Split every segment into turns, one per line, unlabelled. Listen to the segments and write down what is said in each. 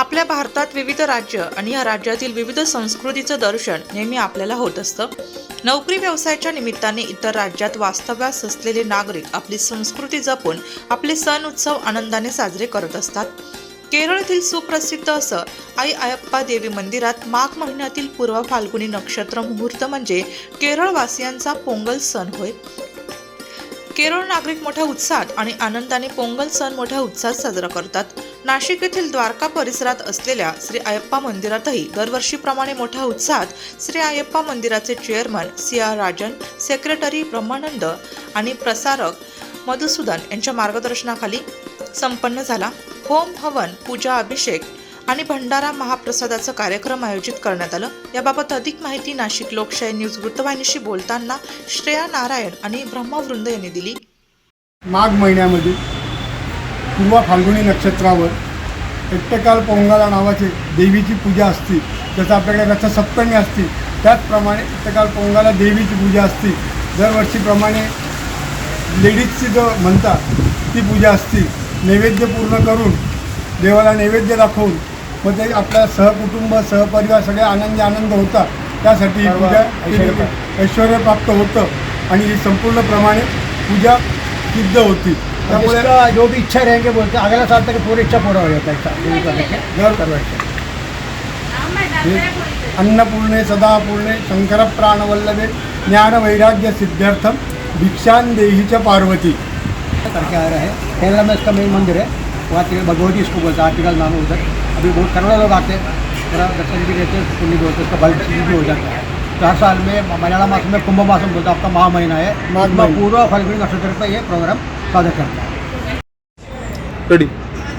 आपल्या भारतात विविध राज्य आणि या राज्यातील विविध संस्कृतीचं दर्शन नेहमी आपल्याला होत असतं. नोकरी व्यवसायाच्या निमित्ताने इतर राज्यात वास्तव्यास असलेले नागरिक आपली संस्कृती जपून आपले सण उत्सव आनंदाने साजरे करत असतात. केरळतील सुप्रसिद्ध असं आई अयप्पा देवी मंदिरात माघ महिन्यातील पूर्व फाल्गुनी नक्षत्र मुहूर्त म्हणजे केरळवासियांचा पोंगल सण होय. केरळ नागरिक मोठ्या उत्साहात आणि आनंदाने पोंगल सण मोठ्या उत्साहात साजरा करतात. नाशिक येथील द्वारका परिसरात असलेल्या श्री अयप्पा मंदिरातही दरवर्षीप्रमाणे मोठ्या उत्साहात श्री अयप्पा मंदिराचे chairman C R Rajan secretary Brahmanand आणि प्रसारक मधुसूदन यांच्या मार्गदर्शनाखाली संपन्न झाला. होम हवन पूजा अभिषेक आणि भंडारा महाप्रसादाचा कार्यक्रम आयोजित करण्यात आलं. याबाबत अधिक माहिती नाशिक लोकशाही न्यूज वृत्तवाहिनीशी बोलताना श्रेया नारायण आणि ब्रह्मवृंद यांनी दिली.
माघ महिन्यामध्ये पूर्व फाल्गुनी नक्षत्रावर एकटकाल पोंगाला नावाचे देवीची पूजा असते. जसं आपल्याकडे रथसप्तमी असते. त्याचप्रमाणे एकटकाल पोंगाला देवीची पूजा असते. दरवर्षीप्रमाणे लेडीजची जो म्हणतात ती पूजा असते. नैवेद्य पूर्ण करून देवाला नैवेद्य दाखवून मग ते आपल्या सहकुटुंब सहपरिवार सगळे आनंदी आनंद होता त्यासाठी ही पूजा ऐश्वर प्राप्त होतं. आणि ही संपूर्णप्रमाणे पूजा सिद्ध होती. त्यामुळे
जिसका जो भी इच्छा रहेंगे बोलते हैं। अगला साल तक पूरी इच्छा पूरा हो जाता है ऐसा देवी करने के
जर
कर बैठते हैं।
हे अन्नपूर्णे सदापूर्णे शंकर प्राणवल्लभे ज्ञानवैराग्य सिद्ध्यर्थम भिक्षान देहीच्या पार्वती।
करके आ रहे हैं। केरला में इसका मेन मंदिर है। वहाँ के भगवती इसको बोलते हैं। आर्टिकल नाम है उधर। अभी बहुत करोड़ों लोग आते हैं। थोड़ा दर्शन भी देते हैं। पुण्य भी होते हैं। उसका बल भी हो जाता है। तो हर साल में मलयालम मास में कुंभ मासम बोलते हैं। आपका माह महीना है। पूर्व फल्गुनी नक्षत्र पर ये प्रोग्राम सादर करता है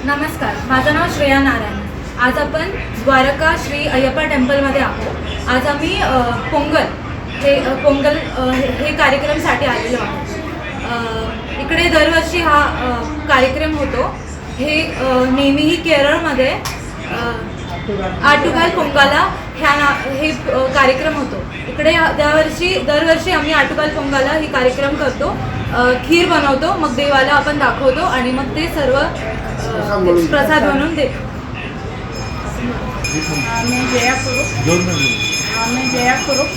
नमस्कार माझं नाव श्रेया नारायण. आज आपण द्वारका श्री अय्यप्पा टेम्पलमध्ये आहोत. आज आम्ही पोंगल हे पोंगल हे- हे कार्यक्रमसाठी आलेलो आहोत. इकडे दरवर्षी हा कार्यक्रम होतो. हे नेहमीही केरळमध्ये आटुगाल पोंगाला ह्या ना हे कार्यक्रम होतो. इकडे त्यावर्षी दरवर्षी आम्ही आटुगाल पोंगाला ही कार्यक्रम करतो. खीर बनवतो मग देवाला आपण दाखवतो आणि मग ते सर्व प्रसाद म्हणून देतो.
मैं जया कुरुप मैं जया कुरुप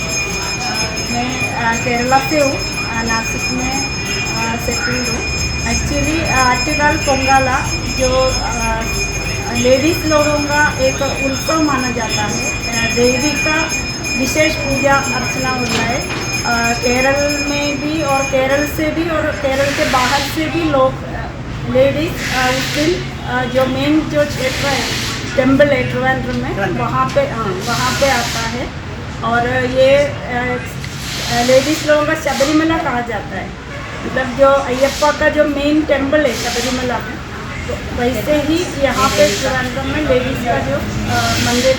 मैं केरला से हूँ नासिक में सेटल्ड हूँ एक्चुअली आट्टिगाल पोंगाला जो लेडीज़ लोगों का एक उत्सव माना जाता है। देवी का विशेष पूजा अर्चना होता है। केरल में भी और केरल से भी और केरल के बाहर से भी लोग लेडीज़ उस दिन जो मेन जो क्षेत्र है टेंपल है में वहाँ पे हाँ वहाँ पे आता है। और ये लेडीज़ लोगों का शबरीमला कहा जाता है। मतलब जो अयप्पा का जो मेन टेंपल है शबरीमला में वैसे ही यहाँ पे ट्रिवेंड्रम में लेडीज़ का जो मंदिर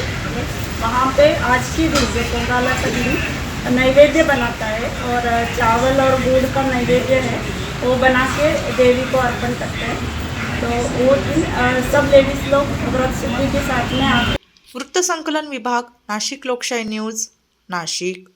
वहाँ पे आज के दिन जो पोंगाला का नैवेद्य बनाता है और चावल और गुड़ का नैवेद्य है, वो बना के देवी को अर्पण करते हैं। तो वो दिन सब लेडीज़ लोग व्रत सिद्धि के साथ में आते हैं।
वृत्तसंकलन विभाग, नाशिक लोकशाही न्यूज़, नाशिक।